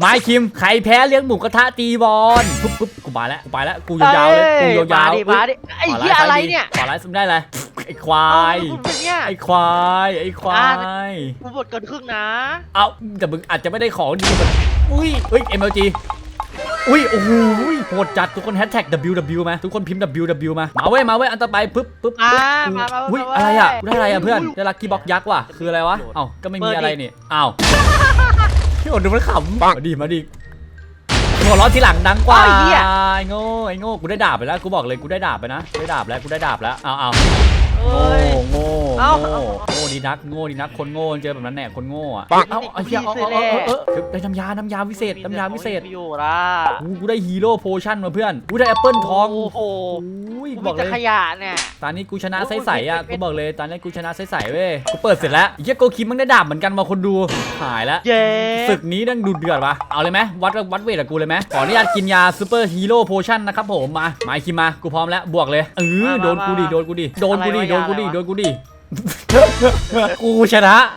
ไม้คิมใครแพ้เลี้ยงหมูกระทะตีบอลปุ๊บปุ๊บกูมาแล้วกูไปแล้วกูยาวๆเลยกูยาวๆดิมาดิไอ้เหี้ยอะไรเนี่ยขวาไลฟ์ซุ่มได้เลยไอ้ควายคุณเป็นเนี่ยไอ้ควายไอ้ควายกูหมดเกินครึ่งนะ เอาแต่มึงอาจจะไม่ได้ของดีมันอุ้ยเฮ้ย MLG อุ้ยโอ้โหโหดจัดทุกคนแฮชแท็ก WW มาทุกคนพิมพ์ WW มามาเว้ยมาเว้ยอันต่อไปปึ๊บปึ๊บมาปึ๊บมามาอุ้ยมาอะไรอะกูเว้ยได้อะไรอะเพื่อนอุ้ยได้ลักกี้บ็อกยักษ์ว่ะคืออะไรวะเอ้าก็ไม่มีเปิดดิอะไรนี่อ้าว พี่อดดูมันขำมาดิมาดิหัวเราะทีหลังดังกว่าไอ้เหี้ย ไอ้โง่ไอ้โง่กูได้ดาบไปแล้วกูบอกเลยกูได้ดาบไปนะได้ดาบแล้วกูได้ดาบแล้วเอาเอาเอ้ยโง่เอ้า โง่โง่ดีนักโง่ดีนักคนโง่เจอแบบนั้นแน่คนโง่อะปังเอ้าไอ้เหี้ยเอามีเอาเสื้เอาอแน่เอาเอาเอาได้น้ำยาน้ำยาวิเศษน้ำยาวิเศษมีอยู่ล่ะกูกูได้ฮีโร่โพชั่นมาเพื่อนกูได้แอปเปิลทองโอ้โหอุ้ยกูบมีอกแต่เลยขยะเนี่ยตอนนี้กูชนะโอ้ใสยๆอะเป็กูนบอกเลยตอนนี้กูชนะใสๆเว้ยกูเปิดเสร็จแล้วไอ้เหี้ยโกคิมมันได้ดาบเหมือนกันมาคนดูหายแล้ว เย้ศึกนี้นั่งดูเดือดวะเอาเลยไหมวัดวัดเวทกับกูเลยไหมขออนุญาตกินยาซูเปอร์ฮีโร่โพชั่นนะครับผมมามาไอ้คิมมา กูพร้อมแล้ว บวกเลย เออโดนกูดิ โดนกูดิ โดนกูดิ โดนกูดิ โดนกูดิ กูชนะ